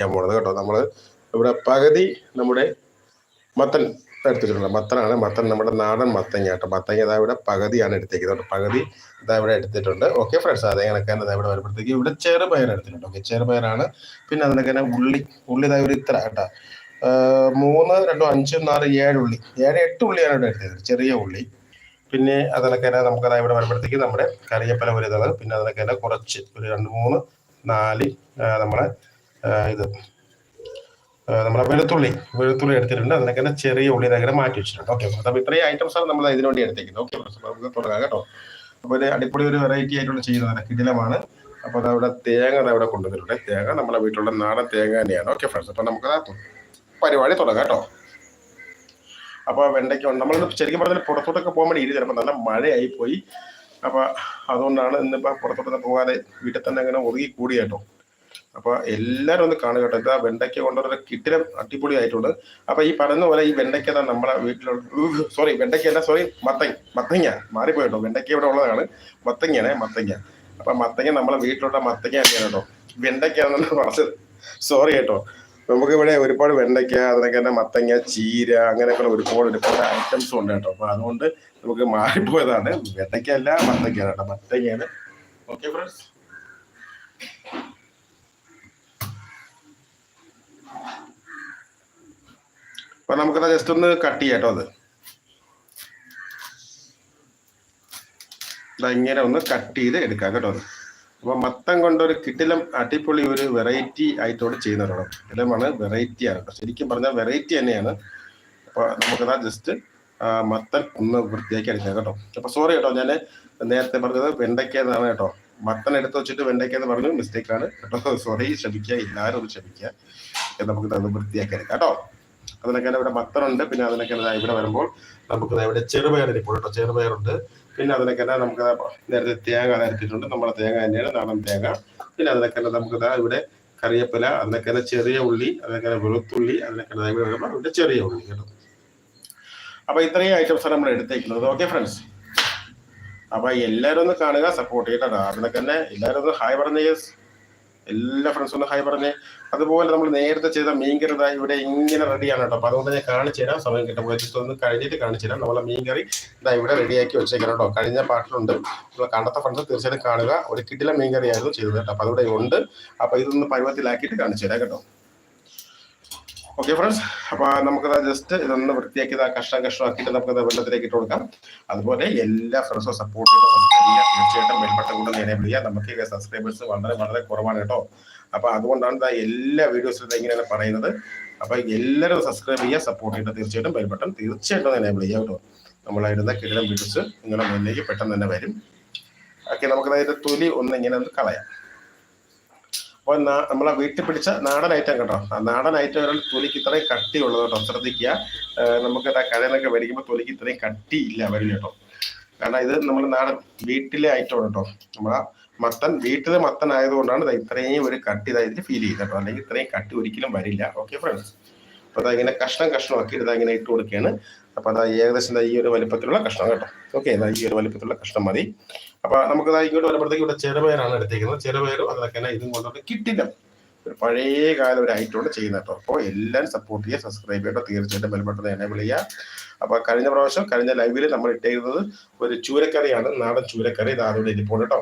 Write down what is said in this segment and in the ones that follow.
ചെയ്യാൻ പോണത് കേട്ടോ. നമ്മൾ ഇവിടെ പകുതി നമ്മുടെ മത്തൻ എടുത്തിട്ടുണ്ട്. മത്തനാണ്. മത്തൻ നമ്മുടെ നാടൻ മത്തങ്ങ കേട്ടോ. മത്തങ്ങ ഇതാ ഇവിടെ പകുതിയാണ് എടുത്തേക്കുന്നത് പകുതി ഇതാ ഇവിടെ എടുത്തിട്ടുണ്ട്. ഓക്കെ ഫ്രണ്ട്സ് അതേ കണക്കാൻ ഇതാ ഇവിടെ വരുമ്പോഴത്തേക്ക് ഇവിടെ ചെറുപയർ എടുത്തിട്ടുണ്ട്. ഓക്കെ ചെറുപയറാണ് പിന്നെ അതിനൊക്കെ ഉള്ളി. ഉള്ളി ഇതാ ഒരു ഇത്ര കേട്ടോ. മൂന്ന് രണ്ടോ അഞ്ച് നാല് ഏഴ് ഉള്ളി. ഏഴ് എട്ട് ഉള്ളിയാണ് ഇവിടെ എടുത്തത് ചെറിയ ഉള്ളി. പിന്നെ അതിനൊക്കെ നമുക്ക് അതായത് ഇവിടെ വരുമ്പോഴത്തേക്ക് നമ്മുടെ കറിയപ്പല ഇതാണ്. പിന്നെ അതിനൊക്കെ കുറച്ച് ഒരു രണ്ട് മൂന്ന് നാല് നമ്മുടെ ഇത്. നമ്മുടെ വെളുത്തുള്ളി വെളുത്തുള്ളി എടുത്തിട്ടുണ്ട്. അതിനൊക്കെ തന്നെ ചെറിയ ഉള്ളി ഇതൊക്കെ മാറ്റി വെച്ചിട്ടുണ്ട്. ഓക്കെ അപ്പോൾ ഇത്രയും ഐറ്റംസ് ആണ് നമ്മൾ ഇതിനു വേണ്ടി എടുത്തേക്കുന്നത്. ഓക്കെ നമുക്ക് തുടങ്ങാം കേട്ടോ. അപ്പോൾ ഒരു അടിപൊളി ഒരു വെറൈറ്റി ആയിട്ടുള്ള ചെയ്യുന്നത് കിടിലമാണ്. അപ്പോൾ അതവിടെ തേങ്ങ അവിടെ കൊണ്ടുവന്നിട്ടുണ്ട്. തേങ്ങ നമ്മളെ വീട്ടിലുള്ള നാടൻ തേങ്ങ തന്നെയാണ്. ഓക്കെ ഫ്രണ്ട്സ് അപ്പോൾ നമുക്ക് പരിപാടി തുടങ്ങാം കേട്ടോ. അപ്പോൾ വെണ്ടയ്ക്ക നമ്മൾ ശരിക്കും പറഞ്ഞാൽ പുറത്തോട്ടൊക്കെ പോകാൻ വേണ്ടി ഇരി ചിലപ്പോൾ നല്ല മഴയായി പോയി അപ്പോൾ അതുകൊണ്ടാണ് ഇന്നിപ്പോൾ പുറത്തോട്ടൊക്കെ പോകാതെ വീട്ടിൽ തന്നെ അങ്ങനെ ഒതുങ്ങി കൂടി കേട്ടോ. അപ്പോൾ എല്ലാവരും ഒന്ന് കാണുക കേട്ടോ. ഇതാ വെണ്ടയ്ക്ക കൊണ്ടുവരുന്ന കിട്ടിലും അടിപൊളി ആയിട്ടുണ്ട്. അപ്പോൾ ഈ പറയുന്ന പോലെ ഈ വെണ്ടയ്ക്ക നമ്മളെ വീട്ടിലുള്ള സോറി വെണ്ടയ്ക്ക അല്ല സോറി മത്തങ്ങ മത്തങ്ങ മാറിപ്പോയിട്ടോ. വെണ്ടയ്ക്ക ഇവിടെ ഉള്ളതാണ്. മത്തങ്ങയാണ് മത്തങ്ങ. അപ്പം മത്തങ്ങ നമ്മളെ വീട്ടിലുള്ള മത്തങ്ങ തന്നെയാണ് കേട്ടോ. വെണ്ടയ്ക്കാണെന്നാണ് പറഞ്ഞത് സോറി കേട്ടോ. നമുക്ക് ഇവിടെ ഒരുപാട് വെണ്ടയ്ക്ക അതിനൊക്കെ തന്നെ മത്തങ്ങ ചീര അങ്ങനെയൊക്കെ ഒരുപാട് ഒരുപാട് ഐറ്റംസും ഉണ്ട് കേട്ടോ. അപ്പൊ അതുകൊണ്ട് നമുക്ക് മാറിപ്പോയതാണ്. വെണ്ടയ്ക്ക അല്ല മത്തങ്ങ കേട്ടോ. മത്തങ്ങയാണ്. ഓക്കെ ഫ്രണ്ട്സ് അപ്പൊ നമുക്കത് ജസ്റ്റ് ഒന്ന് കട്ട് ചെയ്യാം കേട്ടോ അത് ഇങ്ങനെ ഒന്ന് കട്ട് ചെയ്ത് എടുക്കാം കേട്ടോ അപ്പൊ മത്തം കൊണ്ട് ഒരു കിട്ടിലം അടിപൊളി ഒരു വെറൈറ്റി ആയിട്ടോട് ചെയ്യുന്നവരാണ് കിട്ടിലമാണ് വെറൈറ്റി ആണ് കേട്ടോ. ശരിക്കും പറഞ്ഞാൽ വെറൈറ്റി തന്നെയാണ്. അപ്പൊ നമുക്കതാ ജസ്റ്റ് മത്തൻ ഒന്ന് വൃത്തിയാക്കി എടുക്കാം കേട്ടോ. അപ്പൊ സോറി കേട്ടോ ഞാൻ നേരത്തെ പറഞ്ഞത് വെണ്ടയ്ക്ക എന്നാണ് കേട്ടോ. മത്തൻ എടുത്ത് വെച്ചിട്ട് വെണ്ടയ്ക്ക എന്ന് പറഞ്ഞു മിസ്റ്റേക്കാണ് കേട്ടോ സോറി ക്ഷമിക്കുക. എല്ലാവരും ഒന്ന് ക്ഷമിക്കുക. നമുക്ക് വൃത്തിയാക്കി എടുക്കാം കേട്ടോ. അതിനൊക്കെ ഇവിടെ ഭക്തരുണ്ട് പിന്നെ അതിനൊക്കെ ഇവിടെ വരുമ്പോൾ നമുക്ക് ഇവിടെ ചെറുപയർ ഇരിപ്പോൾ കേട്ടോ. ചെറുപയറുണ്ട്. പിന്നെ അതിനൊക്കെ നമുക്ക് നേരത്തെ തേങ്ങ നിരത്തിയിട്ടുണ്ട് നമ്മുടെ തേങ്ങ തന്നെയാണ് നാടൻ തേങ്ങ. പിന്നെ അതിനൊക്കെ നമുക്ക് ഇവിടെ കറിയപ്പില അതിനൊക്കെ ചെറിയ ഉള്ളി അതിനൊക്കെ വെളുത്തുള്ളി അതിനൊക്കെ ഇവിടെ വരുമ്പോൾ ഇവിടെ ചെറിയ ഉള്ളി കേട്ടോ. അപ്പൊ ഇത്രയും ഐറ്റംസ് ആണ് നമ്മൾ എടുത്തേക്കുന്നത്. Okay friends. അപ്പൊ എല്ലാവരും ഒന്ന് കാണുക സപ്പോർട്ട് ചെയ്യട്ടോ. അതിനൊക്കെ എല്ലാവരും ഒന്ന് ഹായ് പറഞ്ഞേ എല്ലാ ഫ്രണ്ട്സും ഹായ് പറഞ്ഞേ. അതുപോലെ നമ്മൾ നേരത്തെ ചെയ്ത മീൻകറി ദാ ഇവിടെ ഇങ്ങനെ റെഡിയാണ് കേട്ടോ. അപ്പൊ അതുകൊണ്ട് ഞാൻ കാണിച്ചു തരാം. സമയം കിട്ടുമ്പോൾ ജസ്റ്റ് ഒന്ന് കഴിഞ്ഞിട്ട് കാണിച്ചു തരാം. നമ്മളെ മീൻകറി ഇതാ ഇവിടെ റെഡിയാക്കി വെച്ചേക്കണം കേട്ടോ. കഴിഞ്ഞ പാട്ടിലുണ്ട് നമ്മൾ കണ്ടത്ത ഫ്രണ്ട്സ് തീർച്ചയായിട്ടും കാണുക. ഒരു കിട്ടില മീൻ ആയിരുന്നു ചെയ്തത് കേട്ടോ. അപ്പൊ അതിവിടെ ഉണ്ട്. അപ്പൊ ഇതൊന്ന് പരുവത്തിലാക്കിയിട്ട് കാണിച്ചു തരാം കേട്ടോ. ഓക്കെ ഫ്രണ്ട്സ് അപ്പൊ നമുക്കത് ജസ്റ്റ് ഇതൊന്ന് വൃത്തിയാക്കി കഷ്ണം കഷ്ണം ആക്കിയിട്ട് നമുക്കത് വെള്ളത്തിലേക്ക് ഇട്ട് കൊടുക്കാം. അതുപോലെ എല്ലാ ഫ്രണ്ട്സും സപ്പോർട്ട് സബ്സ്ക്രൈബ് ചെയ്യുക തീർച്ചയായിട്ടും ബെൽബട്ടൺ കൂടെ എനേബിൾ ചെയ്യുക നമുക്ക് സബ്സ്ക്രൈബേഴ്സ് വളരെ വളരെ കുറവാണ് കേട്ടോ. അപ്പൊ അതുകൊണ്ടാണ് എല്ലാ വീഡിയോസിലും ഇങ്ങനെയാണ് പറയുന്നത്. അപ്പൊ എല്ലാവരും സബ്സ്ക്രൈബ് ചെയ്യുക സപ്പോർട്ട് ചെയ്യുക തീർച്ചയായിട്ടും ബെൽബട്ടൺ തീർച്ചയായിട്ടും എനേബിൾ ചെയ്യുക കേട്ടോ. നമ്മളിടുന്ന കിടലം വീഡിയോസ് നിങ്ങളുടെ മുന്നിലേക്ക് പെട്ടെന്ന് തന്നെ വരും. ഓക്കെ നമുക്ക് അതിന്റെ തൊലി ഒന്ന് ഇങ്ങനെ ഒന്ന് കളയാം. അപ്പോൾ നമ്മളെ വീട്ടിൽ പിടിച്ച നാടൻ ഐറ്റം കേട്ടോ. ആ നാടൻ ഐറ്റം ഒരാൾ തൊലിക്ക് ഇത്രയും കട്ടിയുള്ളത് കേട്ടോ. ശ്രദ്ധിക്കുക. നമുക്ക് കഴനൊക്കെ വരിക്കുമ്പോൾ തൊലിക്ക് ഇത്രയും കട്ടിയില്ല വരില്ല കേട്ടോ. കാരണം ഇത് നമ്മൾ നാടൻ വീട്ടിലെ ഐറ്റമാണ് കേട്ടോ നമ്മളെ മത്തൻ വീട്ടിലെ മത്തൻ ആയതുകൊണ്ടാണ് ഇത് ഇത്രയും ഒരു കട്ടി ഇതായിട്ട് ഫീൽ ചെയ്തത് അല്ലെങ്കിൽ ഇത്രയും കട്ടി ഒരിക്കലും വരില്ല. ഓക്കെ ഫ്രണ്ട്സ് അപ്പോൾ അതാ ഇങ്ങനെ കഷ്ണം കഷ്ണമാക്കി ഇതാ ഇങ്ങനെ ഇട്ട് കൊടുക്കുകയാണ്. അപ്പോൾ അതാ ഏകദേശം ഈ ഒരു വലിപ്പത്തിലുള്ള കഷ്ണം കേട്ടോ. ഓക്കെ ഈ ഒരു വലിപ്പത്തിലുള്ള കഷ്ണം മതി. അപ്പൊ നമുക്ക് ഇങ്ങോട്ട് വരുമ്പോഴത്തേക്ക് ഇവിടെ ചെറുപയറാണ് എടുത്തേക്കുന്നത്. ചെറുപയറും അതൊക്കെ ഇതും കൊണ്ടുവന്ന് കിട്ടില്ല പഴയ കാല ഒരു ഐറ്റോട് ചെയ്യുന്ന കേട്ടോ അപ്പോൾ എല്ലാവരും സപ്പോർട്ട് ചെയ്യുക സബ്സ്ക്രൈബ് ചെയ്യുക തീർച്ചയായിട്ടും ബെൽബട്ടൺ എനേബിൾ ചെയ്യുക. അപ്പൊ കഴിഞ്ഞ പ്രാവശ്യം കഴിഞ്ഞ ലൈവിൽ നമ്മൾ ഇട്ടിരുന്നത് ഒരു ചൂരക്കറിയാണ് നാടൻ ചൂരക്കറി. ആരോട് ഇരിപ്പുണ്ട് കേട്ടോ.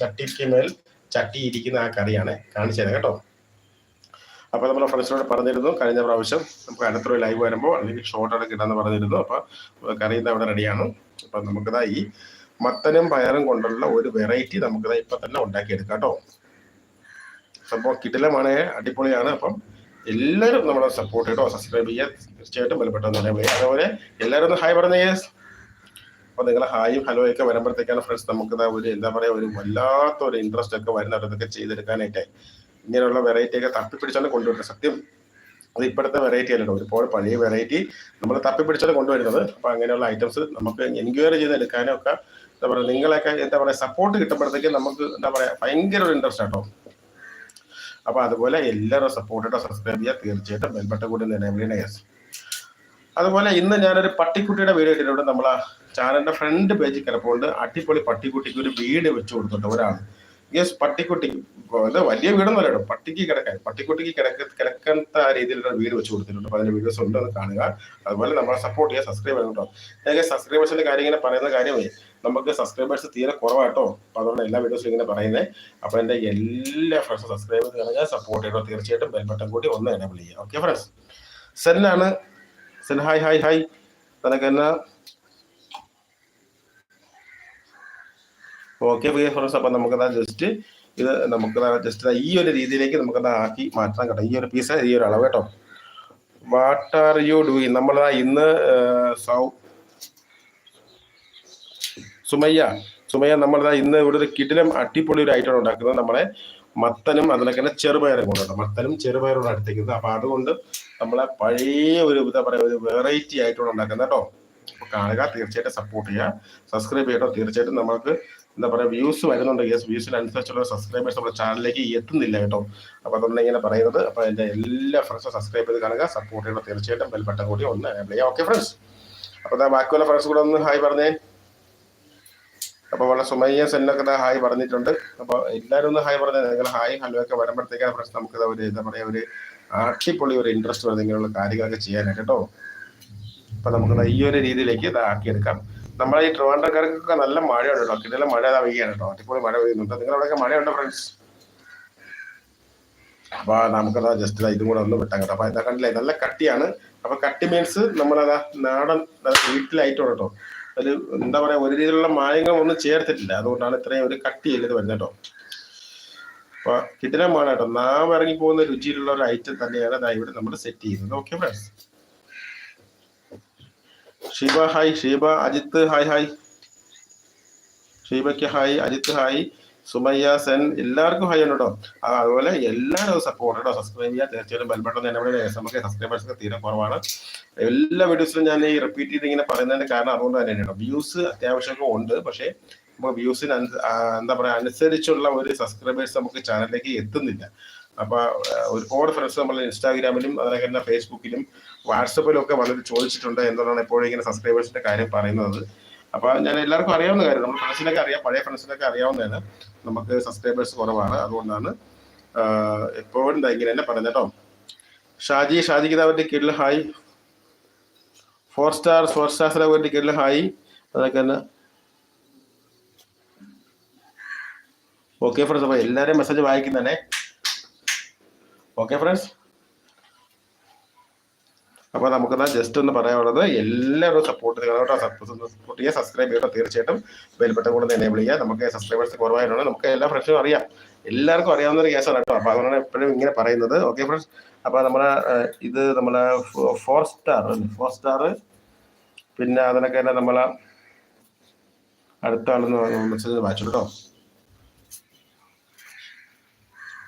ചട്ടിക്ക് മേൽ ചട്ടി ഇരിക്കുന്ന ആ കറിയാണ് കാണിച്ചു തരാം കേട്ടോ. അപ്പൊ നമ്മുടെ ഫ്രണ്ട്സിനോട് പറഞ്ഞിരുന്നു കഴിഞ്ഞ പ്രാവശ്യം നമുക്ക് അടുത്തൊരു ലൈവ് വരുമ്പോൾ അല്ലെങ്കിൽ ഷോർട്ട് ഒക്കെ പറഞ്ഞിരുന്നു. അപ്പൊ കറി ഇതാ അവിടെ റെഡിയാണ് അപ്പൊ നമുക്കിതാ ഈ മത്തനും പയറും കൊണ്ടുള്ള ഒരു വെറൈറ്റി നമുക്കിതാ ഇപ്പൊ തന്നെ ഉണ്ടാക്കിയെടുക്കാം കേട്ടോ. സംഭവം കിടിലമാണ് അടിപൊളിയാണ്. അപ്പം എല്ലാവരും നമ്മളെ സപ്പോർട്ട് ചെയ്തോ സബ്സ്ക്രൈബ് ചെയ്യുക. തീർച്ചയായിട്ടും ബലപ്പെട്ടെന്ന് പറയാൻ പറ്റും അതുപോലെ എല്ലാവരും ഒന്ന് ഹായ് പറഞ്ഞേ അപ്പൊ നിങ്ങൾ ഹായും ഹലോ ഒക്കെ വരുമ്പോഴത്തേക്കാണ് ഫ്രണ്ട്സ് നമുക്ക് ഒരു എന്താ പറയാ ഒരു വല്ലാത്ത ഒരു ഇൻട്രസ്റ്റ് ഒക്കെ വരുന്നതൊക്കെ ചെയ്തെടുക്കാനായിട്ട് ഇങ്ങനെയുള്ള വെറൈറ്റി ഒക്കെ തപ്പിപ്പിടിച്ചാണ് കൊണ്ടുവരുന്നത്. സത്യം അത് ഇപ്പോഴത്തെ വെറൈറ്റി അല്ലല്ലോ. ഒരുപാട് പഴയ വെറൈറ്റി നമ്മൾ തപ്പിപ്പിടിച്ചാണ് കൊണ്ടുവരുന്നത്. അപ്പൊ അങ്ങനെയുള്ള ഐറ്റംസ് നമുക്ക് എൻക്വയറി ചെയ്ത് എടുക്കാനും ഒക്കെ എന്താ പറയുക നിങ്ങളൊക്കെ എന്താ പറയുക സപ്പോർട്ട് കിട്ടുമ്പോഴത്തേക്ക് നമുക്ക് എന്താ പറയാ ഭയങ്കര ഒരു ഇൻട്രസ്റ്റ് ആട്ടോ. അപ്പൊ അതുപോലെ എല്ലാവരും സപ്പോർട്ട് സബ്സ്ക്രൈബ് ചെയ്യുക. തീർച്ചയായിട്ടും ബെൽബട്ട കൂടി എനേബിൾ ചെയ്യണ. യെസ് അതുപോലെ ഇന്ന് ഞാനൊരു പട്ടിക്കുട്ടിയുടെ വീഡിയോ ഇട്ടിട്ടുണ്ട് നമ്മളെ ചാനലിന്റെ ഫ്രണ്ട് പേജിൽ കിടപ്പുണ്ട്. അടിപൊളി പട്ടിക്കുട്ടിക്ക് ഒരു വീട് വെച്ച് കൊടുത്തിട്ട് ഒരാൾ. യെസ് പട്ടിക്കുട്ടി. ഇത് വലിയ വീടൊന്നും അല്ലോ പട്ടിക്ക് കിടക്കാൻ പട്ടിക്കുട്ടിക്ക് കിടക്ക കിടക്കാത്ത രീതിയിലുള്ള വീട് വെച്ച് കൊടുത്തിട്ടുണ്ട്. അപ്പൊ അതിന്റെ വീഡിയോസ് ഉണ്ട് എന്ന് കാണുക. അതുപോലെ നമ്മളെ സപ്പോർട്ട് ചെയ്യുക സബ്സ്ക്രൈബ് ചെയ്യണം കേട്ടോ. സബ്സ്ക്രൈബേഴ്സിന്റെ കാര്യം ഇങ്ങനെ പറയുന്ന കാര്യമേ നമുക്ക് സബ്സ്ക്രൈബേഴ്സ് തീരെ കുറവാട്ടോ. അപ്പൊ അതുകൊണ്ട് എല്ലാ വീഡിയോസും ഇങ്ങനെ പറയുന്നത് അപ്പൊ എന്റെ എല്ലാ ഫ്രണ്ട്സും സബ്സ്ക്രൈബ് ചെയ്ത് സപ്പോർട്ട് ചെയ്യണം. തീർച്ചയായിട്ടും ബെൽബട്ടൺ കൂടി ഒന്ന് എനേബിൾ ചെയ്യുക. ഓക്കെ ഫ്രണ്ട്സ് സെല്ലാണ് സെൻ ഹായ് ഹായ് ഹായ് തനക്ക് എന്നാ? ഓക്കെ ഫ്രണ്ട്സ് അപ്പൊ നമുക്കതാ ജസ്റ്റ് ഇത് നമുക്ക് ജസ്റ്റ് ഈ ഒരു രീതിയിലേക്ക് നമുക്കത് ആക്കി മാറ്റാൻ കേട്ടോ. ഈ ഒരു പീസ് ഈ ഒരു അളവ് കേട്ടോ. വാട്ട് ആർ യു ഡൂയിങ് നമ്മളതാ ഇന്ന് സൗ സുമയ്യ സുമയ്യ നമ്മളിതാ ഇന്ന് ഇവിടെ ഒരു കിടിലം അടിപൊളി ഒരു ഐറ്റം ഉണ്ടാക്കുന്നത്. നമ്മളെ മത്തനും അതിനൊക്കെ തന്നെ ചെറുപയറും കൊണ്ടാണ് മത്തനും ചെറുപയറും അടുത്തേക്കുന്നത് അപ്പൊ അതുകൊണ്ട് നമ്മളെ പഴയ ഒരു എന്താ പറയാ ഒരു വെറൈറ്റി ആയിട്ടാണ് ഉണ്ടാക്കുന്നത് കേട്ടോ. അപ്പൊ കാണുക തീർച്ചയായിട്ടും സപ്പോർട്ട് ചെയ്യുക. സബ്സ്ക്രൈബ് ചെയ്യട്ടോ. തീർച്ചയായിട്ടും നമുക്ക് എന്താ പറയാ വ്യൂസ് വരുന്നുണ്ട്. യെസ് വ്യൂസിനനുസരിച്ചുള്ള സബ്സ്ക്രൈബേഴ്സ് നമ്മുടെ ചാനലിലേക്ക് എത്തുന്നില്ല കേട്ടോ. അപ്പൊ അതുകൊണ്ട് ഇങ്ങനെ പറയുന്നത്. അപ്പൊ എന്റെ എല്ലാ ഫ്രണ്ട്സും സബ്സ്ക്രൈബ് ചെയ്ത് കാണുക. സപ്പോർട്ട് ചെയ്യണം. തീർച്ചയായിട്ടും ബെൽ ബട്ടൺ കൂടി ഒന്ന് എനേബിൾ ഓക്കെ ഫ്രണ്ട്സ് അപ്പൊ ബാക്കിയുള്ള ഫ്രണ്ട്സ് കൂടെ ഒന്ന് ഹായ് പറഞ്ഞേ. അപ്പൊ വളരെ സുമയ്യ സെല്ലൊക്കെ ഹായ് പറഞ്ഞിട്ടുണ്ട്. അപ്പൊ എല്ലാവരും ഒന്ന് ഹായ് പറഞ്ഞത് നിങ്ങൾ ഹായ് ഹലോ ഒക്കെ വരുമ്പോഴത്തേക്കാണ് പ്രശ്നം നമുക്ക് ഒരു എന്താ പറയാ ഒരു ആക്ഷിപ്പൊളി ഒരു ഇൻട്രസ്റ്റ് വരും. ഇങ്ങനെയുള്ള കാര്യങ്ങളൊക്കെ ചെയ്യാനായിട്ട് കേട്ടോ. അപ്പൊ നമുക്ക് ഈ ഒരു രീതിയിലേക്ക് ഇത് ആക്കിയെടുക്കാം. നമ്മളെ ഈ ട്രിവാൻഡ്രക്കാർക്കൊക്കെ നല്ല മഴയുണ്ട് കേട്ടോ. കിട്ടിയ മഴ ഇതാ പെയ്യാണ് കേട്ടോ. അടിപൊളി മഴ പെയ്യുന്നുണ്ട്. നിങ്ങളവിടെയൊക്കെ മഴയുണ്ടോ ഫ്രണ്ട്സ് അപ്പൊ നമുക്കതാ ജസ്റ്റ് ഇതും കൂടെ ഒന്ന് വിട്ടാം കേട്ടോ. അപ്പൊ ഇതാ കണ്ടില്ലേ നല്ല കട്ടിയാണ്. അപ്പൊ കട്ടി മീൻസ് നമ്മളതാ നാടൻ വീട്ടിലായിട്ടുണ്ട് കേട്ടോ. ഒരു എന്താ പറയാ ഒരു രീതിയിലുള്ള മായങ്ങൾ ഒന്നും ചേർത്തിട്ടില്ല. അതുകൊണ്ടാണ് ഇത്രയും ഒരു കട്ട് ചെയ്ത് വരുന്നത് കേട്ടോ. അപ്പൊ കിടിലമാണ് കേട്ടോ. നാം ഇറങ്ങി പോകുന്ന രുചിയിലുള്ള ഒരു ഐറ്റം തന്നെയാണ് അതായത് ഇവിടെ നമ്മൾ സെറ്റ് ചെയ്യുന്നത്. Okay friends Sheeba hi Sheeba Ajith hi hi ഷീബയ്ക്ക് hi Ajith hi Sumayya Sen എല്ലാവർക്കും ഹൈ ഉണ്ട് കേട്ടോ. അതുപോലെ എല്ലാവരും സപ്പോർട്ട് കേട്ടോ. സബ്സ്ക്രൈബ് ചെയ്യുക തീർച്ചയായിട്ടും ബെൽബട്ടൺ തന്നെ ഇവിടെ നമുക്ക് സബ്സ്ക്രൈബേഴ്സ് ഒക്കെ തീരെ കുറവാണ്. എല്ലാ വീഡിയോസിലും ഞാൻ ഈ റിപ്പീറ്റ് ചെയ്ത് ഇങ്ങനെ പറയുന്നതിന്റെ കാരണം അതുകൊണ്ട് തന്നെയാണ് കേട്ടോ. വ്യൂസ് അത്യാവശ്യമൊക്കെ ഉണ്ട്. പക്ഷേ നമുക്ക് വ്യൂസിന് എന്താ പറയാ അനുസരിച്ചുള്ള ഒരു സബ്സ്ക്രൈബേഴ്സ് നമുക്ക് ചാനലിലേക്ക് എത്തുന്നില്ല. അപ്പൊ ഒരുപാട് ഫ്രണ്ട്സ് നമ്മൾ ഇൻസ്റ്റാഗ്രാമിലും അതിനൊക്കെ തന്നെ ഫേസ്ബുക്കിലും വാട്സപ്പിലും ഒക്കെ വളരെ ചോദിച്ചിട്ടുണ്ട്. എന്തുകൊണ്ടാണ് എപ്പോഴും ഇങ്ങനെ സബ്സ്ക്രൈബേഴ്സിന്റെ കാര്യം പറയുന്നത്? അപ്പൊ ഞാൻ എല്ലാവർക്കും അറിയാവുന്ന കാര്യം നമ്മുടെ ഫ്രണ്ട്സിനൊക്കെ അറിയാം പഴയ ഫ്രണ്ട്സിനൊക്കെ അറിയാവുന്നതാണ്. നമുക്ക് സബ്സ്ക്രൈബേഴ്സ് കുറവാണ് അതുകൊണ്ടാണ് എപ്പോഴും ഇങ്ങനെ തന്നെ പറയുന്നത് കേട്ടോ. ഷാജി ഷാജി കിതാബിന്റെ കീഴിൽ hi four star four star വേണ്ടി കീഴിൽ ഹായ് അതൊക്കെ തന്നെ ഓക്കെ ഫ്രണ്ട്സ് അപ്പൊ എല്ലാവരെയും മെസ്സേജ് വായിക്കുന്നതന്നെ ഓക്കെ ഫ്രണ്ട്സ് അപ്പൊ നമുക്കതാ ജസ്റ്റ് ഒന്ന് പറയാനുള്ളത് എല്ലാവരും സപ്പോർട്ട് ചെയ്യണം സപ്പോർട്ട് ചെയ്യുക. സബ്സ്ക്രൈബ് ചെയ്യുക തീർച്ചയായിട്ടും. ബെൽബട്ടൺ കൂടെ എനേബിൾ ചെയ്യുക. നമുക്ക് സബ്സ്ക്രൈബേഴ്സ് കുറവായതുകൊണ്ട് നമുക്ക് എല്ലാ ഫ്രഷും അറിയാം. എല്ലാവർക്കും അറിയാവുന്ന ഒരു കേസാണ് കേട്ടോ. അപ്പൊ അതുകൊണ്ടാണ് എപ്പോഴും ഇങ്ങനെ പറയുന്നത്. ഓക്കെ ഫ്രണ്ട്സ് അപ്പൊ നമ്മുടെ ഇത് നമ്മളെ ഫോർ സ്റ്റാർ ഫോർ സ്റ്റാർ പിന്നെ അതിനൊക്കെ തന്നെ നമ്മളെ അടുത്ത ആളെന്ന് മെസ്സേജ് വായിച്ചു കേട്ടോ.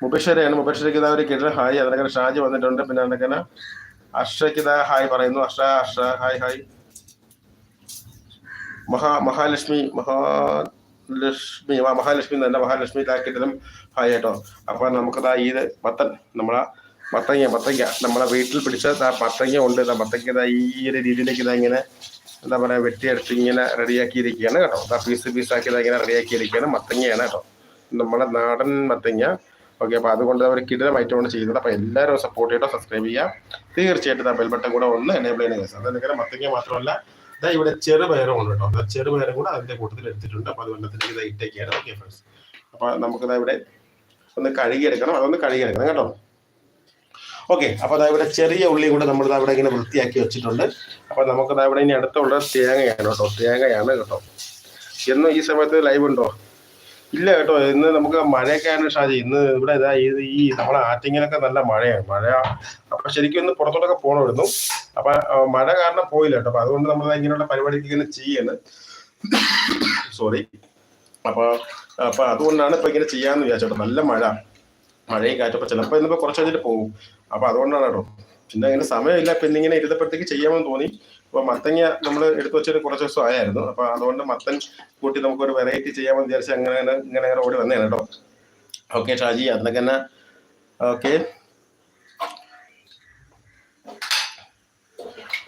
മുബേശ്വരയാണ് മുബേശ്വരക്ക് ഇതാ ഒരു കിട ഹായ് അതിനൊക്കെ ഷാജി വന്നിട്ടുണ്ട്. പിന്നെ അതിനൊക്കെ അർഷയ്ക്ക് ഇതാ ഹായ് പറയുന്നു. Arsha Arsha hi hi. മഹാ മഹാലക്ഷ്മി മഹാലക്ഷ്മി മഹാലക്ഷ്മി തന്നെ മഹാലക്ഷ്മി ലാക്കിട്ടും ഹായ് കേട്ടോ. അപ്പൊ നമുക്കതാ ഈ പത്തൻ നമ്മളെ മത്തങ്ങ മത്തങ്ങ. നമ്മളെ വീട്ടിൽ പിടിച്ച മത്തങ്ങ ഉണ്ട്. മത്തങ്ങ ദാ ഈ ഒരു രീതിയിലേക്ക് ഇതാ ഇങ്ങനെ എന്താ പറയാ വെട്ടിയെടുത്ത് ഇങ്ങനെ റെഡിയാക്കിയിരിക്കുകയാണ് കേട്ടോ. പീസ് പീസാക്കി ഇതാ ഇങ്ങനെ റെഡിയാക്കിയിരിക്കുകയാണ് മത്തങ്ങയാണ് കേട്ടോ. നമ്മുടെ നാടൻ മത്തങ്ങ. ഓക്കെ അപ്പൊ അതുകൊണ്ട് അവർ കിടിലം ഐറ്റമാണ് ചെയ്യുന്നത്. അപ്പൊ എല്ലാവരും സപ്പോർട്ട് ചെയ്യട്ടോ സബ്സ്ക്രൈബ് ചെയ്യാം. തീർച്ചയായിട്ടും ആ ബെൽബട്ടൺ കൂടെ ഒന്ന് എനേബിൾ ചെയ്യുന്ന കേസ് നിങ്ങളുടെ മത്തങ്ങ മാത്രമല്ല ഇതാ ഇവിടെ ചെറുപയറും ഉണ്ട് കേട്ടോ. ദാ ചെറുപയറും കൂടെ അതിന്റെ കൂട്ടത്തിൽ എടുത്തിട്ടുണ്ട്. അപ്പൊ അത് വെള്ളത്തിലേക്ക് ഇതാ ഇട്ടേക്കാണ് ഓക്കെ ഫ്രണ്ട്സ് അപ്പൊ നമുക്കിതാ ഇവിടെ ഒന്ന് കഴുകിയെടുക്കണം. അതൊന്ന് കഴുകിയെടുക്കണം കേട്ടോ. ഓക്കെ അപ്പൊ അതാ ഇവിടെ ചെറിയ ഉള്ളി കൂടെ നമ്മൾ ഇവിടെ ഇങ്ങനെ വൃത്തിയാക്കി വെച്ചിട്ടുണ്ട്. അപ്പൊ നമുക്ക് ദാ ഇവിടെ ഇനി അടുത്തുള്ള തേങ്ങയാണ് കേട്ടോ. തേങ്ങയാണ് കേട്ടോ. എന്നും ഈ സമയത്ത് ലൈവ് ഉണ്ടോ? ഇല്ല കേട്ടോ. ഇന്ന് നമുക്ക് മഴയൊക്കെ ആയിരുന്നു ഷാജി ഇന്ന് ഇവിടെ ഇതാ ഈ നമ്മളെ ആറ്റിങ്ങിലൊക്കെ നല്ല മഴയാണ് മഴ അപ്പൊ ശരിക്കും ഇന്ന് പുറത്തോട്ടൊക്കെ പോകണമായിരുന്നു അപ്പൊ മഴ കാരണം പോയില്ല കേട്ടോ. അപ്പൊ അതുകൊണ്ട് നമ്മൾ ഇങ്ങനെയുള്ള പരിപാടിക്ക് ഇങ്ങനെ ചെയ്യാണ്. സോറി അപ്പൊ അപ്പൊ അതുകൊണ്ടാണ് ഇപ്പൊ ഇങ്ങനെ ചെയ്യാന്ന് വിചാരിച്ചോട്ടോ നല്ല മഴ. മഴയും കാറ്റൊക്കെ ചിലപ്പോ ഇന്നിപ്പോ കുറച്ച് കഴിഞ്ഞിട്ട് പോകും. അപ്പൊ അതുകൊണ്ടാണ് കേട്ടോ. പിന്നെ അങ്ങനെ സമയമില്ല. പിന്നെ ഇങ്ങനെ ഇരുന്നപ്പോഴത്തേക്ക് ചെയ്യാമെന്ന് തോന്നി. അപ്പൊ മത്തങ്ങ നമ്മൾ എടുത്തു വെച്ചിട്ട് കുറച്ച് ദിവസം ആയായിരുന്നു. അപ്പൊ അതുകൊണ്ട് മത്തൻ കൂട്ടി നമുക്ക് ഒരു വെറൈറ്റി ചെയ്യാമെന്ന് വിചാരിച്ച് അങ്ങനെ അങ്ങനെ ഇങ്ങനെ ഓടി വന്നേ കേട്ടോ ഓക്കെ ഷാജി അതിനൊക്കെ തന്നെ. ഓക്കെ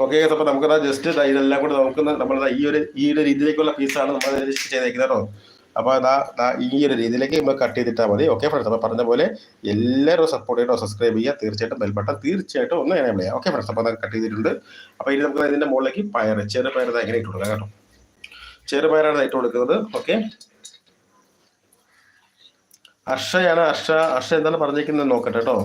ഓക്കെ അപ്പൊ നമുക്കതാ ജസ്റ്റ് ഇതെല്ലാം കൂടെ നമുക്ക് നമ്മൾ ഈ ഒരു ഈ ഒരു രീതിയിലേക്കുള്ള പീസാണ് നമ്മൾ ചെയ്തേക്കുന്നത് കേട്ടോ അപ്പോൾ അതാ ഈ ഒരു രീതിയിലേക്ക് നമ്മൾ കട്ട് ചെയ്തിട്ടാൽ മതി. ഓക്കെ ഫ്രണ്ട്സ് അപ്പോൾ പറഞ്ഞ പോലെ എല്ലാവരും സപ്പോർട്ട് ചെയ്യട്ടോ സബ്സ്ക്രൈബ് ചെയ്യുക. തീർച്ചയായിട്ടും ബെൽ ബട്ടൺ തീർച്ചയായിട്ടും ഒന്ന് എനേബിൾ ചെയ്യാം ഓക്കെ ഫ്രണ്ട്സ് അപ്പോൾ കട്ട് ചെയ്തിട്ടുണ്ട്. അപ്പോൾ ഇനി നമുക്ക് ഇതിന്റെ മുകളിലേക്ക് പയർ ചെറു പയർ ഇത് എങ്ങനെ ഇട്ട് കൊടുക്കാം കേട്ടോ. ചെറു പയറാണ് ഇട്ട് കൊടുക്കുന്നത്. ഓക്കെ അർഷയാണ് അർഷ അർഷ എന്താണ് പറഞ്ഞിരിക്കുന്നത് നോക്കട്ടെ കേട്ടോ.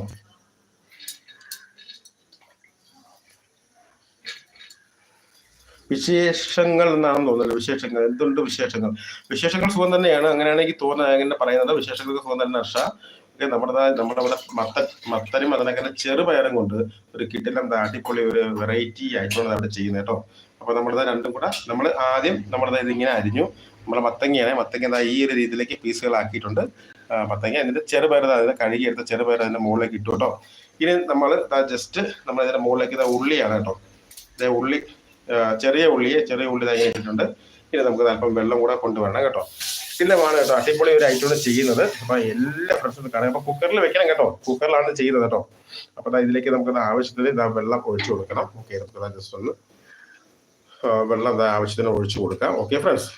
വിശേഷങ്ങൾ എന്നാണെന്ന് തോന്നുന്നത്. വിശേഷങ്ങൾ എന്തുണ്ട് വിശേഷങ്ങൾ? വിശേഷങ്ങൾ സുഖം തന്നെയാണ്. അങ്ങനെയാണെങ്കിൽ തോന്നുന്നത് അങ്ങനെ പറയുന്നത് വിശേഷങ്ങൾക്ക് സുഖം തന്നെ ഹർഷ. നമ്മുടെ നമ്മുടെ ഇവിടെ മത്തൻ മത്തനും അതിനങ്ങനെ ചെറുപയറും കൊണ്ട് ഒരു കിട്ടില്ല അടിപൊളി ഒരു വെറൈറ്റി ആയിട്ടാണ് അവിടെ ചെയ്യുന്നത് കേട്ടോ. അപ്പൊ നമ്മളിതാ രണ്ടും കൂടെ നമ്മൾ ആദ്യം നമ്മളത് ഇതിങ്ങനെ അരിഞ്ഞു. നമ്മളെ മത്തങ്ങയാണ് മത്തങ്ങ ദാ ഈ ഒരു രീതിയിലേക്ക് പീസുകളാക്കിയിട്ടുണ്ട്. മത്തങ്ങ എന്നിട്ട് ചെറുപയർ അതിനെ കഴുകിയെടുത്ത ചെറുപയർ അതിന്റെ മുകളിലേക്ക് ഇട്ടു കേട്ടോ. ഇനി നമ്മൾ ജസ്റ്റ് നമ്മൾ ഇതിന്റെ മുകളിലേക്ക് ഉള്ളിയാണ് കേട്ടോ. ഉള്ളി ചെറിയ ഉള്ളിയെ ചെറിയ ഉള്ളി തൈ ഇട്ടിട്ടുണ്ട്. ഇനി നമുക്ക് അല്പം വെള്ളം കൂടെ കൊണ്ടുവരണം കേട്ടോ. പിന്നെ വേണം കേട്ടോ അടിപൊളി ഒരു ഐറ്റമാണ് ചെയ്യുന്നത്. അപ്പൊ എല്ലാ ഫ്രണ്ട്സും കാണാം. അപ്പൊ കുക്കറിൽ വെക്കണം കേട്ടോ. കുക്കറിലാണ് ചെയ്യുന്നത് കേട്ടോ. അപ്പൊ ഇതിലേക്ക് നമുക്ക് ആവശ്യത്തിന് ഇതാ വെള്ളം ഒഴിച്ചു കൊടുക്കണം. ഓക്കെ നമുക്ക് ജസ്റ്റ് ഒന്ന് വെള്ളം ആവശ്യത്തിന് ഒഴിച്ചു കൊടുക്കാം. ഓക്കെ ഫ്രണ്ട്സ്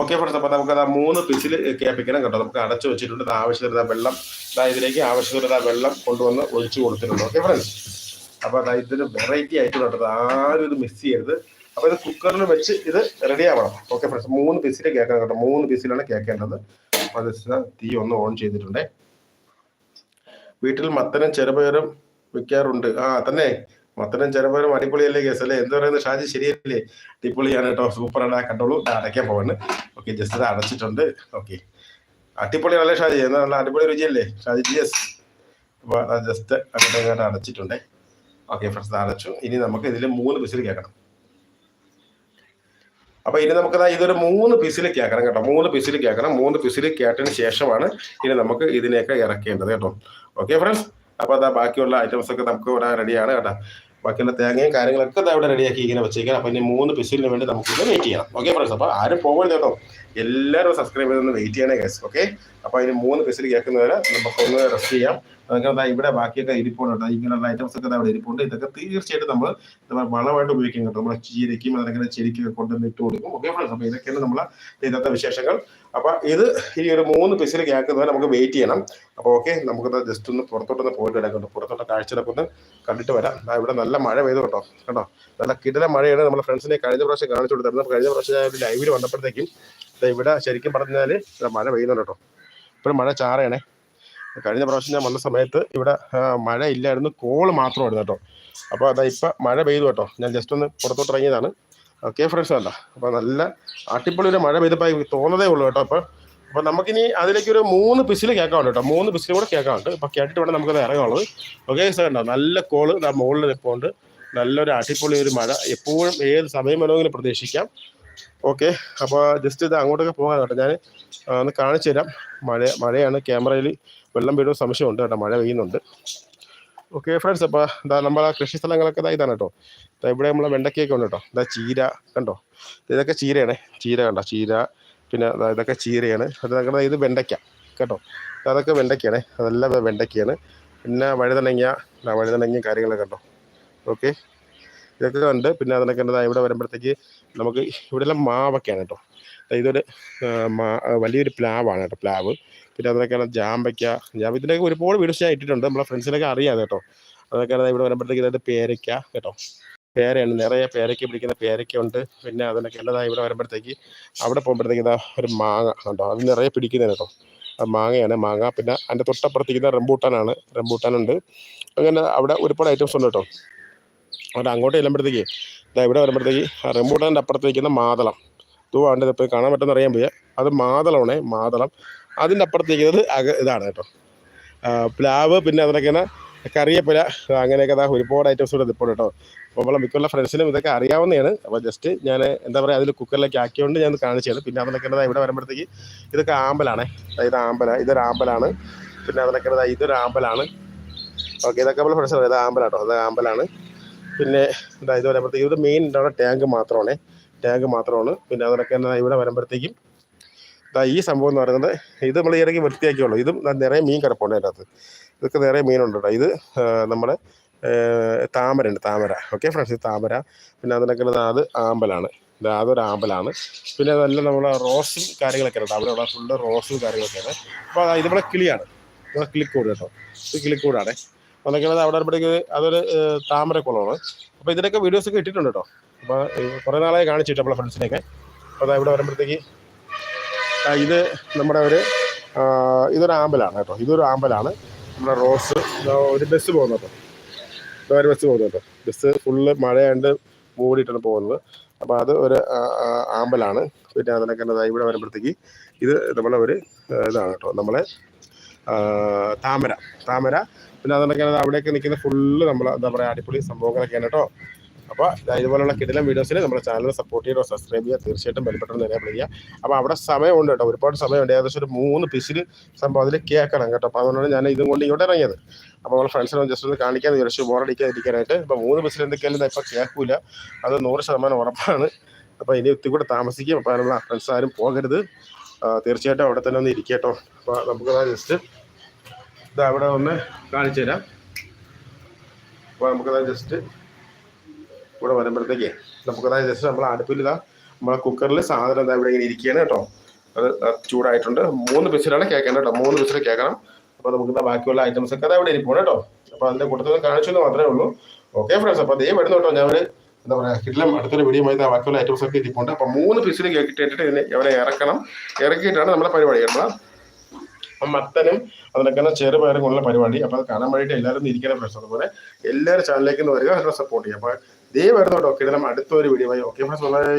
ഓക്കെ ഫ്രണ്ട്സ് അപ്പൊ നമുക്ക് ആ മൂന്ന് പിസിൽ കേൾപ്പിക്കണം കേട്ടോ. നമുക്ക് അടച്ചു വെച്ചിട്ടുണ്ട്. ഇത് ആവശ്യത്തിന് വെള്ളം. ദാ ഇതിലേക്ക് ആവശ്യത്തിന് വെള്ളം കൊണ്ടുവന്ന് ഒഴിച്ചു കൊടുത്തിട്ടുണ്ട്. ഓക്കെ ഫ്രണ്ട്സ് അപ്പൊ അതാ ഇതിന് വെറൈറ്റി ആയിട്ട് കേട്ടത് ആരും ഇത് മിസ് ചെയ്യരുത്. അപ്പൊ ഇത് കുക്കറിൽ വെച്ച് ഇത് റെഡി ആവണം. ഓക്കെ ഫ്രണ്ട്സ് മൂന്ന് പിസിൽ കേൾക്കണം കേട്ടോ. മൂന്ന് പിസിലാണ് കേൾക്കേണ്ടത്. അത് ഇതാ തീ ഒന്ന് ഓൺ ചെയ്തിട്ടുണ്ടേ. വീട്ടിൽ മത്തനും ചെറുപയറും വെക്കാറുണ്ട്. ആ തന്നെ. മത്തനും ചെറുപയറും അടിപൊളിയല്ലേ കേസ് അല്ലേ? എന്ത് പറയുന്നത്? ഷാജി ശരിയല്ലേ? അടിപൊളിയാണ് കേട്ടോ. സൂപ്പറാണ്. കണ്ടോളൂ. ഞാൻ അടയ്ക്കാൻ പോവാണ്. ഓക്കെ ജസ്റ്റ് അത് അടച്ചിട്ടുണ്ട്. ഓക്കെ. അടിപൊളിയാണല്ലേ ഷാജി? എന്നാ നല്ല അടിപൊളി രുചിയല്ലേ? ഷാജി യെസ് അപ്പൊ ജസ്റ്റ് അങ്ങോട്ട് ഇങ്ങോട്ട് അടച്ചിട്ടുണ്ട്. ഓക്കെ ഫ്രണ്ട്സ് അടച്ചു. ഇനി നമുക്ക് ഇതിൽ മൂന്ന് പിസിൽ കേൾക്കണം. അപ്പൊ ഇനി നമുക്ക് ഇതൊരു മൂന്ന് പിസിൽ കേൾക്കണം കേട്ടോ. മൂന്ന് പിസിൽ കേൾക്കണം. മൂന്ന് പിസിൽ കേട്ടതിന് ശേഷമാണ് ഇനി നമുക്ക് ഇതിനെയൊക്കെ ഇറക്കേണ്ടത് കേട്ടോ. ഓക്കെ ഫ്രണ്ട്സ് അപ്പൊ അതാ ബാക്കിയുള്ള ഐറ്റംസ് ഒക്കെ നമുക്ക് ഇവിടെ റെഡിയാണ് കേട്ടോ. ബാക്കിയുള്ള തേങ്ങയും കാര്യങ്ങളൊക്കെ ദാ ഇവിടെ റെഡിയാക്കി ഇങ്ങനെ വെച്ചേക്കാം അപ്പം ഇനി മൂന്ന് പിസിലിന് വേണ്ടി നമുക്ക് വെയിറ്റ് ചെയ്യണം. ഓക്കെ ഫ്രണ്ട്സ് അപ്പോൾ ആരും പോകരുത് കേട്ടോ. എല്ലാവരും സബ്സ്ക്രൈബ് ചെയ്തൊന്ന് വെയിറ്റ് ചെയ്യണേ ഗൈസ് ഓക്കെ അപ്പൊ അതിന് മൂന്ന് പെസിൽ കേൾക്കുന്നവരെ നമുക്ക് ഒന്ന് റെസ്റ്റ് ചെയ്യാം. അതൊക്കെ ഇവിടെ ബാക്കിയൊക്കെ ഇരിപ്പുണ്ട് ഇങ്ങനെയുള്ള ഐറ്റംസ് ഒക്കെ അവിടെ ഇരിപ്പുണ്ട്. ഇതൊക്കെ തീർച്ചയായിട്ടും നമ്മൾ വളമായിട്ട് ഉപയോഗിക്കും കേട്ടോ. നമ്മൾ ചീരയ്ക്കും അതിനങ്ങനെ ചെടിക്കൊക്കെ കൊണ്ടുവന്ന് ഇട്ട് കൊടുക്കും. ഓക്കെ അപ്പൊ ഇതൊക്കെയാണ് നമ്മളെ ഇന്നത്തെ വിശേഷങ്ങൾ. അപ്പൊ ഇത് ഈ ഒരു മൂന്ന് പിസിൽ കേൾക്കുന്നവരെ നമുക്ക് വെയിറ്റ് ചെയ്യണം. അപ്പൊ ഓക്കെ നമുക്ക് ജസ്റ്റ് ഒന്ന് പുറത്തോട്ടൊന്ന് പോയിട്ട് കേട്ടോ. പുറത്തോട്ട് കാഴ്ചകളൊക്കെ ഒന്ന് കണ്ടിട്ട് വരാം. ഇവിടെ നല്ല മഴ പെയ്തു കേട്ടോ. കേട്ടോ നല്ല കിടല മഴയാണ് നമ്മുടെ ഫ്രണ്ട്സിനെ കഴിഞ്ഞ പ്രാവശ്യം കാണിച്ചു കൊടുത്തായിരുന്നു കഴിഞ്ഞ പ്രാവശ്യം ഞാൻ ലൈവിൽ വന്നപ്പോഴത്തേക്കും ഇവിടെ ശരിക്കും പറഞ്ഞാൽ മഴ പെയ്യുന്നുണ്ട് കേട്ടോ. ഇപ്പോഴും മഴ ചാറയാണേ കഴിഞ്ഞ പ്രാവശ്യം ഞാൻ വന്ന സമയത്ത് ഇവിടെ മഴ ഇല്ലായിരുന്നു കോൾ മാത്രമായിരുന്നു കേട്ടോ. അപ്പോൾ അതാ ഇപ്പം മഴ പെയ്തു കേട്ടോ. ഞാൻ ജസ്റ്റ് ഒന്ന് പുറത്തോട്ട് ഇറങ്ങിയതാണ്. ഓക്കെ ഫ്രണ്ട്സ് അല്ല. അപ്പോൾ നല്ല അട്ടിപ്പൊളി ഒരു മഴ പെയ്തപ്പോൾ തോന്നതേ ഉള്ളൂ കേട്ടോ അപ്പോൾ അപ്പോൾ നമുക്കിനി അതിലേക്ക് ഒരു മൂന്ന് പിസിൽ കേൾക്കാനുണ്ട് കേട്ടോ. മൂന്ന് പിസിൽ കൂടെ കേൾക്കാനുണ്ട്. അപ്പോൾ കേട്ടിട്ട് വേണം നമുക്കത് ഇറങ്ങാനുള്ളത്. ഓക്കെ സാർ ഉണ്ടോ നല്ല കോൾ മുകളിൽ ഉണ്ട്. നല്ലൊരു അടിപൊളി ഒരു മഴ. എപ്പോഴും ഏത് സമയം വേണമെങ്കിലും പ്രതീക്ഷിക്കാം. ഓക്കെ അപ്പോൾ ജസ്റ്റ് ഇത് അങ്ങോട്ടൊക്കെ പോകാൻ കേട്ടോ. ഞാൻ ഒന്ന് കാണിച്ചു തരാം. മഴ മഴയാണ്. ക്യാമറയിൽ വെള്ളം വീഴുന്ന സംശയമുണ്ട് കേട്ടോ. മഴ പെയ്യുന്നുണ്ട്. ഓക്കെ ഫ്രണ്ട്സ് അപ്പോൾ ഇതാ നമ്മളെ കൃഷി സ്ഥലങ്ങളൊക്കെ ഇതാ ഇതാണ് കേട്ടോ. ഇവിടെ നമ്മളെ വെണ്ടയ്ക്കൊക്കെ ഉണ്ട് കേട്ടോ. ഇതാ ചീര കണ്ടോ? ഇതൊക്കെ ചീരയാണ്. ചീര കണ്ടോ? ചീര പിന്നെ ഇതൊക്കെ ചീരയാണ്. അത് അങ്ങനെ ഇത് വെണ്ടയ്ക്ക കേട്ടോ. അതൊക്കെ വെണ്ടയ്ക്കാണ് അതെല്ലാം വെണ്ടയ്ക്കയാണ്. പിന്നെ വഴുതനങ്ങ ദാ വഴുതനങ്ങയും കാര്യങ്ങളൊക്കെ കണ്ടോ? ഓക്കെ ഇതൊക്കെ ഉണ്ട് പിന്നെ അതിനൊക്കെ ഇവിടെ വരുമ്പോഴത്തേക്ക് നമുക്ക് ഇവിടെ എല്ലാം മാവൊക്കെയാണ് കേട്ടോ. ഇതൊരു മാ- വലിയൊരു പ്ലാവാണ് കേട്ടോ പ്ലാവ്. പിന്നെ അതിനൊക്കെയാണ് ജാമ്പയ്ക്ക ജാമ്പ ഇതിനൊക്കെ ഒരുപാട് വീഡിയോസ് ഞാൻ ഇട്ടിട്ടുണ്ട് നമ്മളെ ഫ്രണ്ട്സിനൊക്കെ അറിയാം കേട്ടോ. അതൊക്കെയാണ് ഇവിടെ വരുമ്പോഴത്തേക്ക് ഇതായിട്ട് പേരയ്ക്ക കേട്ടോ. പേരയാണ് നിറയെ പേരയ്ക്ക പിടിക്കുന്ന പേരയ്ക്ക ഉണ്ട്. പിന്നെ അതിനൊക്കെ ഉള്ളതായി ഇവിടെ വരുമ്പോഴത്തേക്ക് അവിടെ പോകുമ്പോഴത്തേക്ക് ഇതാ ഒരു മാങ്ങ കണ്ടോ അത് നിറയെ പിടിക്കുന്നത് കേട്ടോ. മാങ്ങയാണ് മാങ്ങ. പിന്നെ അതിന്റെ തൊട്ടപ്പുറത്തേക്ക് റംബൂട്ടാനാണ് റംബൂട്ടാനുണ്ട്. അങ്ങനെ അവിടെ ഒരുപാട് ഐറ്റംസ് ഉണ്ട് കേട്ടോ. അവിടെ അങ്ങോട്ട് ചെല്ലുമ്പോഴത്തേക്ക് ഇതാ ഇവിടെ വരുമ്പോഴത്തേക്ക് ആ റംബൂട്ടാന്റെ അപ്പുറത്തേക്കുന്ന മാതളം. തൂവാണ്ട് പോയി കാണാൻ പറ്റുന്ന അറിയാൻ വയ്യ. അത് മാതളമാണേ മാതളം. അതിന്റെ അപ്പുറത്തേക്കുന്നത് അക ഇതാണ് കേട്ടോ. പ്ലാവ് പിന്നെ അതിനൊക്കെ കറിയപ്പില അങ്ങനെയൊക്കെ അതാ ഒരുപാട് ഐറ്റംസ് ഇവിടെ ഇപ്പോൾ കേട്ടോ. അപ്പോൾ നമ്മളെ മിക്കുള്ള ഫ്രണ്ട്സിനും ഇതൊക്കെ അറിയാവുന്നതാണ്. അപ്പോൾ ജസ്റ്റ് ഞാൻ എന്താ പറയുക അതിൽ കുക്കറിലേക്ക് ആക്കിയോണ്ട് ഞാൻ കാണിച്ചത് പിന്നെ അതിനൊക്കെ ഇവിടെ വരുമ്പോഴത്തേക്ക് ഇതൊക്കെ ആമ്പലാണേ. ഇത് ആമ്പല ഇതൊരു ആമ്പലാണ്. പിന്നെ അതിനൊക്കെ ഇതൊരു ആമ്പലാണ്. ഓക്കെ ഇതൊക്കെ നമ്മൾ ഫ്രണ്ട്സ് ഇത് ആമ്പലാട്ടോ അത് ആമ്പലാണ്. പിന്നെ ഇതാ ഇത് വരുമ്പോഴത്തേക്ക് ഇത് മെയിൻ ഉണ്ടാവുന്ന ടാങ്ക് മാത്രമാണ്. ടാങ്ക് മാത്രമാണ്. പിന്നെ അതിനൊക്കെ തന്നെ ഇവിടെ വരുമ്പോഴത്തേക്കും ഇതാ ഈ സംഭവം എന്ന് പറയുന്നത് ഇത് നമ്മൾ ഇറങ്ങി വൃത്തിയാക്കിയുള്ളൂ. ഇതും നിറയെ മീൻ കിടപ്പുണ്ട് അതിനകത്ത്. ഇതൊക്കെ നിറയെ മീനുണ്ട് കേട്ടോ. ഇത് നമ്മുടെ താമര ഉണ്ട് താമര. ഓക്കെ ഫ്രണ്ട്സ് ഇത് താമര. പിന്നെ അതിനൊക്കെ അത് ആമ്പലാണ്. അതൊരു ആമ്പലാണ്. പിന്നെ അതെല്ലാം നമ്മളെ റോസും കാര്യങ്ങളൊക്കെ ഉണ്ട്. അവിടെ ഉള്ള ഫുള്ള് റോസും കാര്യങ്ങളൊക്കെയാണ് അപ്പോൾ ഇത് ഇതിവിടെ കിളിയാണ്. ഇവിടെ കിളിക്കൂട് കേട്ടോ. ഇത് കിളിക്കൂടാണ്. ഉള്ളത് അവിടെ വരുമ്പോഴേക്ക് അതൊരു താമരക്കുളമാണ്. അപ്പോൾ ഇതിനൊക്കെ വീഡിയോസ് ഒക്കെ ഇട്ടിട്ടുണ്ട് കേട്ടോ അപ്പോൾ കുറേ നാളായി കാണിച്ചിട്ട് നമ്മളെ ഫ്രണ്ട്സിനെയൊക്കെ. അപ്പോൾ ഇവിടെ വരുമ്പോഴത്തേക്ക് ഇത് നമ്മുടെ ഒരു ഇതൊരു ആമ്പലാണ് കേട്ടോ ഇതൊരു ആമ്പലാണ്. നമ്മുടെ റോസ് ഒരു ബസ് പോകുന്നത് ഒരു ബസ് പോകുന്നത് ബസ് ഫുള്ള് മഴയാണ്ട് മൂടിയിട്ടാണ് പോകുന്നത്. അപ്പോൾ അത് ഒരു ആമ്പലാണ്. പിന്നെ അതിനൊക്കെ ഇവിടെ വരുമ്പോഴത്തേക്ക് ഇത് നമ്മളെ ഒരു ഇതാണ് കേട്ടോ നമ്മളെ താമര. താമര പിന്നെ അതുകൊണ്ടൊക്കെ അവിടെയൊക്കെ നിൽക്കുന്ന ഫുള്ള് നമ്മൾ എന്താ പറയുക അടിപൊളി സംഭവങ്ങളൊക്കെയാണ് കേട്ടോ. അപ്പോൾ ഇതുപോലുള്ള കിടിലം വീഡിയോസിന് നമ്മുടെ ചാനൽ സപ്പോർട്ട് ചെയ്യുക സബ്സ്ക്രൈബ് ചെയ്യുക തീർച്ചയായിട്ടും ബെൽബട്ടൺ എനേബിൾ ചെയ്യുക. അപ്പോൾ അവിടെ സമയമുണ്ട് കേട്ടോ ഒരുപാട് സമയമുണ്ട്. ഏകദേശം ഒരു മൂന്ന് പിസിൽ സംഭവം അതിൽ കേൾക്കണം കേട്ടോ. അപ്പോൾ അതുകൊണ്ടാണ് ഞാൻ ഇതും കൊണ്ട് ഇങ്ങോട്ട് ഇറങ്ങിയത്. അപ്പോൾ നമ്മൾ ഫ്രണ്ട്സിനെ ജസ്റ്റ് ഒന്ന് കാണിക്കാൻ വിചാരിച്ചു ബോറടിക്കാതിരിക്കാനായിട്ട് ഇപ്പോൾ മൂന്ന് ബസ്സിൽ എന്തൊക്കെയാലും ഇപ്പോൾ കേൾക്കൂല. അത് നൂറ് ശതമാനം ഉറപ്പാണ്. അപ്പോൾ ഇനി ഒത്തിരി കൂടെ താമസിക്കും. അപ്പോൾ നമ്മൾ ഫ്രണ്ട്സ് ആരും പോകരുത്. തീർച്ചയായിട്ടും അവിടെ തന്നെ ഒന്ന് ഇരിക്കട്ടോ അപ്പോൾ നമുക്ക് ജസ്റ്റ് ഇത് അവിടെ ഒന്ന് കാണിച്ചു തരാം. അപ്പോൾ നമുക്കത് ജസ്റ്റ് ഇവിടെ വരുമ്പോഴത്തേക്ക് നമുക്കതാ ജസ്റ്റ് നമ്മൾ അടുപ്പിൽ നമ്മളെ കുക്കറിൽ സാധനം എന്താ ഇവിടെ ഇങ്ങനെ ഇരിക്കുകയാണ് കേട്ടോ. അത് ചൂടായിട്ടുണ്ട്. മൂന്ന് പിസിലാണ് കേൾക്കേണ്ടത് കേട്ടോ. മൂന്ന് പിസിൽ കേൾക്കണം. അപ്പോൾ നമുക്ക് ബാക്കിയുള്ള ഐറ്റംസ് ഒക്കെ അതാ ഇവിടെ ഇരിപ്പുണ്ട് കേട്ടോ. അപ്പോൾ അതിന്റെ കൂട്ടത്തിൽ കാണിച്ചു എന്ന് മാത്രമേ ഉള്ളൂ. ഓക്കെ ഫ്രണ്ട്സ് അപ്പോൾ അതേ വരുന്നു കേട്ടോ. ഞാൻ എന്താ പറയുക കിട്ടിലും അടുത്തൊരു വീഡിയോ ആയി ബാക്കിയുള്ള ഐറ്റംസ് ഒക്കെ ഇരിപ്പുണ്ട്. അപ്പോൾ മൂന്ന് പിസിൽ കേട്ടിട്ട് ഇതിനെ അവരെ ഇറക്കണം. ഇറക്കിയിട്ടാണ് നമ്മളെ പരിപാടി കേട്ടോ അപ്പം മത്തനും അതിനൊക്കെ ചെറുപയറും കൊണ്ടുള്ള പരിപാടി. അപ്പോൾ അത് കാണാൻ വേണ്ടിയിട്ട് എല്ലാവരും ഇരിക്കണം ഫ്രണ്ട്സ് അതുപോലെ എല്ലാവരും ചാനലിലേക്ക് വരിക വരിക സപ്പോർട്ട് ചെയ്യുക. അപ്പോൾ ദേ വരുന്നുണ്ടോ. കിടലം അടുത്തൊരു വീഡിയോ ഓക്കെ ഫ്രണ്ട്സ് വളരെ